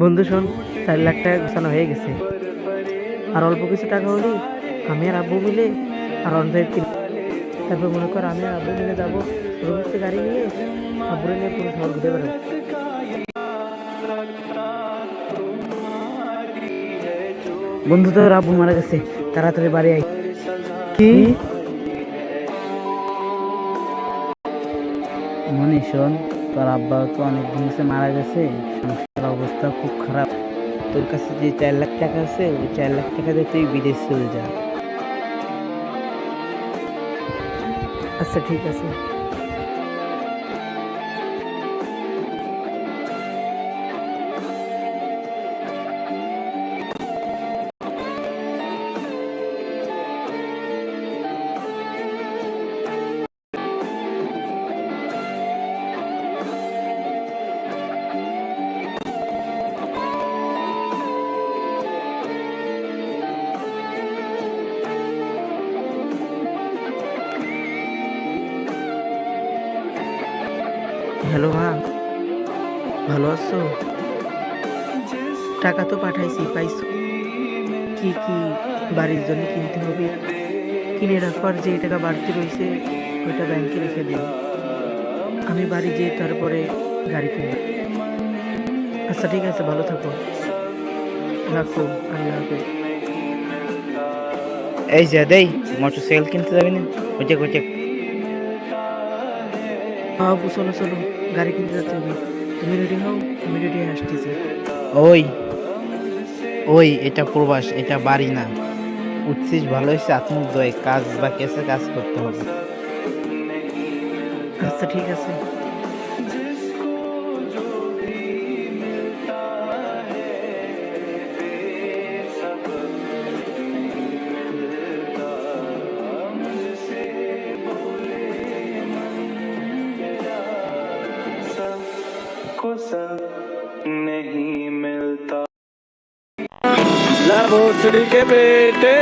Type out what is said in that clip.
বন্ধু শোন চার লাখ টাকা গোছানো হয়ে গেছে। আর অল্প কিছু টাকা হলে আমি আর আব্বু মিলে আর অনড্রাইভ কিনে তারপর মনে কর আমি আর আব্বু মিলে যাব রবিতে গাড়ি নিয়ে আব্বুরে নিয়ে পুরো শহর ঘুরে বেড়াবো। বন্ধু তোর আব্বু মারা গেছে তাড়াতাড়ি বাড়ি আই কি? মনি শোন। তোর আব্বা তো অনেক দিন হচ্ছে মারা গেছে সংসার অবস্থা খুব খারাপ তোর কাছে যে চার লাখ টাকা আছে ওই চার লাখ টাকা দিয়ে তুই বিদেশ চলে যা আচ্ছা ঠিক আছে হ্যালো মা। ভালো আছো? টাকা তো পাঠাইছি, পাইছো। কি কি বাড়ির জন্য কিনতে হবে? কিনে রাখবার যে টাকা বাড়তি রয়েছে, ওইটা ব্যাংকে রেখে দিও। আমি বাড়ি যেয়ে তারপরে গাড়ি কিনব। আচ্ছা ঠিক আছে, ভালো থাকো। রাখো, আল্লাহ হাফেজ। এই যে, দেই মোটর সাইকেল কিনতে যাবি না? ওইটা ওইটা বাবু চলো চলো। গাড়ি কিনতে যেতে হবে তুমি রেডি হও? আমি রেডি হয়ে আসতেছি। ওই ওই এটা প্রবাস এটা বাড়ি না। উঠছিস ভালো হয়েছে আত্মদয় কাজ বা কেসে কাজ করতে হবে। আচ্ছা ঠিক আছে। को सब नहीं मिलता। लाभोसड़ी के बेटे